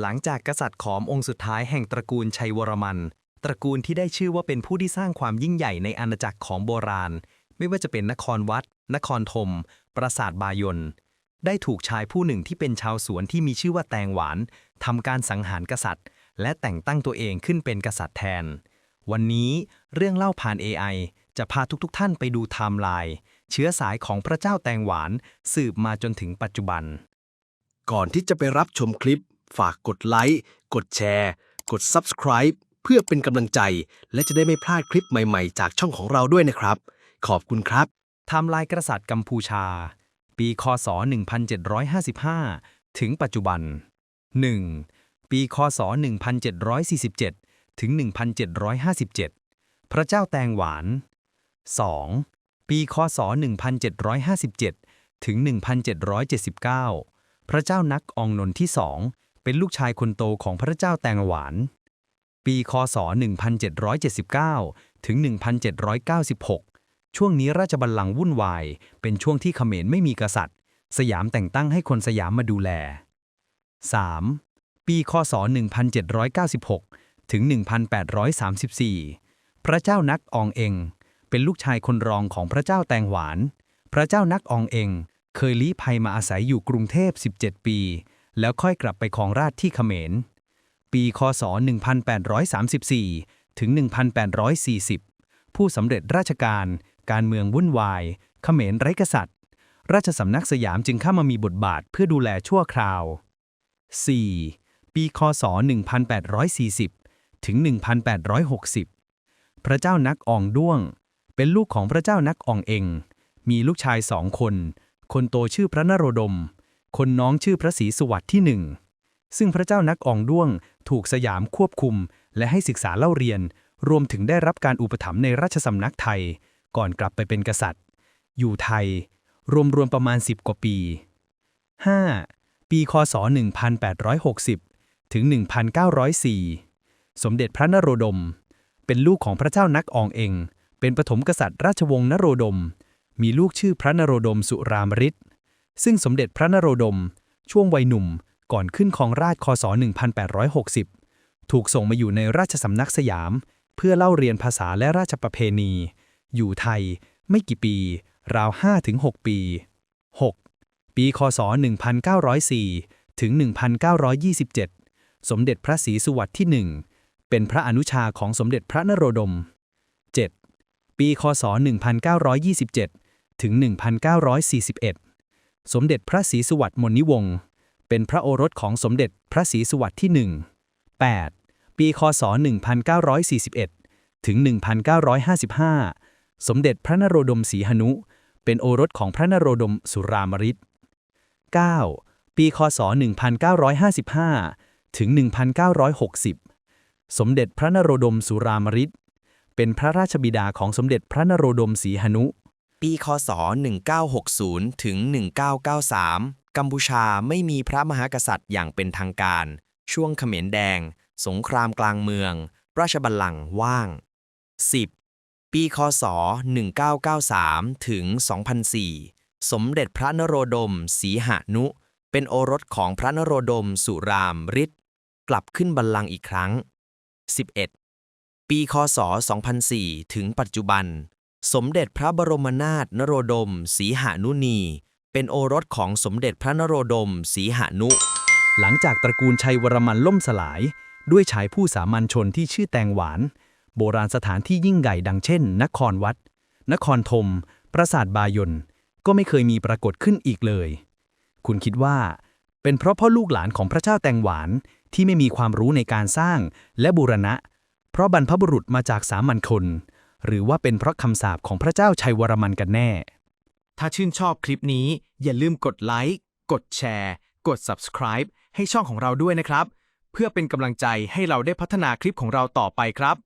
หลังจากกษัตริย์ขอมองค์สุดท้ายแห่งตระกูลชัยวรมัน ตระกูลที่ได้ชื่อว่าเป็นผู้ที่สร้างความยิ่งใหญ่ในอาณาจักรของโบราณ ไม่ว่าจะเป็นนครวัด นครธม ปราสาทบายน ได้ถูกชายผู้หนึ่งที่เป็นชาวสวนที่มีชื่อว่าแตงหวานทำการสังหารกษัตริย์ และแต่งตั้งตัวเองขึ้นเป็นกษัตริย์แทน วันนี้เรื่องเล่าผ่าน AI จะพาทุกๆท่านไปดูไทม์ไลน์เชื้อสายของพระเจ้าแตงหวานสืบมาจนถึงปัจจุบัน ก่อนที่จะไปรับชมคลิป ฝากกดไลค์ กดแชร์ กด Subscribe เพื่อเป็นกำลังใจ และจะได้ไม่พลาดคลิปใหม่ๆ จากช่องของเราด้วยนะครับ ขอบคุณครับ ไทม์ไลน์กษัตริย์กัมพูชา ปี คศ 1755 ถึงปัจจุบัน 1. ปี คศ 1747 ถึง 1757 พระเจ้าแตงหวาน 2. ปี คศ 1757 ถึง 1779 พระเจ้านักอองนนที่สอง เป็นลูกชายคนโตของพระเจ้าแตงหวาน ปีคศ 1779 ถึง 1796 ช่วงนี้ราชบัลลังก์วุ่นวาย เป็นช่วงที่เขมรไม่มีกษัตริย์ สยามแต่งตั้งให้คนสยามมาดูแล 3. ปีคศ 1796 ถึง 1834 พระเจ้านักอองเอง เป็นลูกชายคนรองของพระเจ้าแตงหวาน พระเจ้านักอองเอง เคยลี้ภัยมาอาศัยอยู่กรุงเทพ 17 ปี แล้วค่อยกลับไปครองราชที่เขมร ปีคศ 1834 ถึง 1840 ผู้สำเร็จราชการ การเมืองวุ่นวาย เขมรไร้กษัตริย์ ราชสำนักสยามจึงเข้ามามีบทบาทเพื่อดูแลชั่วคราว 4. ปีคศ 1840 ถึง 1860 พระเจ้านักอองด้วง เป็นลูกของพระเจ้านักอองเอง มีลูกชายสองคน คนโตชื่อพระนโรดม คนน้องชื่อพระศรีสวัสดิ์ที่หนึ่งซึ่งพระเจ้านักอองด้วง ถูกสยามควบคุม และให้ศึกษาเล่าเรียน รวมถึงได้รับการอุปถัมภ์ในราชสำนักไทย ก่อนกลับไปเป็นกษัตริย์ อยู่ไทย รวมๆประมาณ 10 กว่าปี 5. ปีคศ 1860 ถึง 1904 สมเด็จพระนโรดม เป็นลูกของพระเจ้านักอองเอง เป็นปฐมกษัตริย์ราชวงศ์นโรดม มีลูกชื่อพระนโรดมสุรามฤทธิ์ ซึ่งสมเด็จพระนโรดม ช่วงวัยหนุ่ม ก่อนขึ้นครองราชคศ 1860 ถูกส่งมาอยู่ในราชสำนักสยาม เพื่อเล่าเรียนภาษาและราชประเพณี อยู่ไทยไม่กี่ปี ราว 5-6 ปี 6. ปีคศ 1904 ถึง 1927 สมเด็จพระศรีสุวัสดิ์ที่หนึ่งเป็นพระอนุชาของสมเด็จพระนโรดม 7. ปีคศ 1927 ถึง 1941 สมเด็จพระศรีสุวัสดิ์มนิวงศ์เป็นพระโอรสของสมเด็จพระศรีสุวัสดิ์ที่หนึ่ง 8. ปีคศ 1941 ถึง 1955 สมเด็จพระนโรดมศรีหนุ เป็นโอรสของพระนโรดมสุรามฤทธิ์ 9. ปีคศ 1955 ถึง 1960 สมเด็จพระนโรดมสุรามฤทธิ์เป็นพระราชบิดาของสมเด็จพระนโรดมศรีหนุ ปีคศ 1960 ถึง 1993 กัมพูชาไม่มีพระมหากษัตริย์อย่างเป็นทางการ ช่วงเขมรแดง สงครามกลางเมือง ราชบัลลังก์ว่าง 10. ปีคศ 1993 ถึง 2004 สมเด็จพระนโรดมศรีหานุ เป็นโอรสของพระนโรดม สุรามฤทธิ์กลับขึ้นบัลลังก์อีกครั้ง 11. ปีคศ 2004 ถึงปัจจุบัน สมเด็จพระบรมนาถนโรดมศรีหานุนี เป็นโอรสของสมเด็จพระนโรดมศรีหานุ หลังจากตระกูลชัยวรมันล่มสลาย ด้วยชายผู้สามัญชนที่ชื่อแตงหวาน โบราณสถานที่ยิ่งใหญ่ดังเช่น นครวัด นครธมปราสาทบายนก็ไม่เคยมีปรากฏขึ้นอีกเลย คุณคิดว่า เป็นเพราะพ่อลูกหลานของพระเจ้าแตงหวานที่ไม่มีความรู้ในการสร้างและบูรณะ เพราะบรรพบุรุษมาจากสามัญชน หรือว่าเป็นเพราะคำสาปของพระเจ้าชัยวรมันกันแน่ ถ้าชื่นชอบคลิปนี้อย่าลืมกดไลค์กดแชร์ กด Subscribe ให้ช่องของเราด้วยนะครับ เพื่อเป็นกำลังใจให้เราได้พัฒนาคลิปของเราต่อไปครับ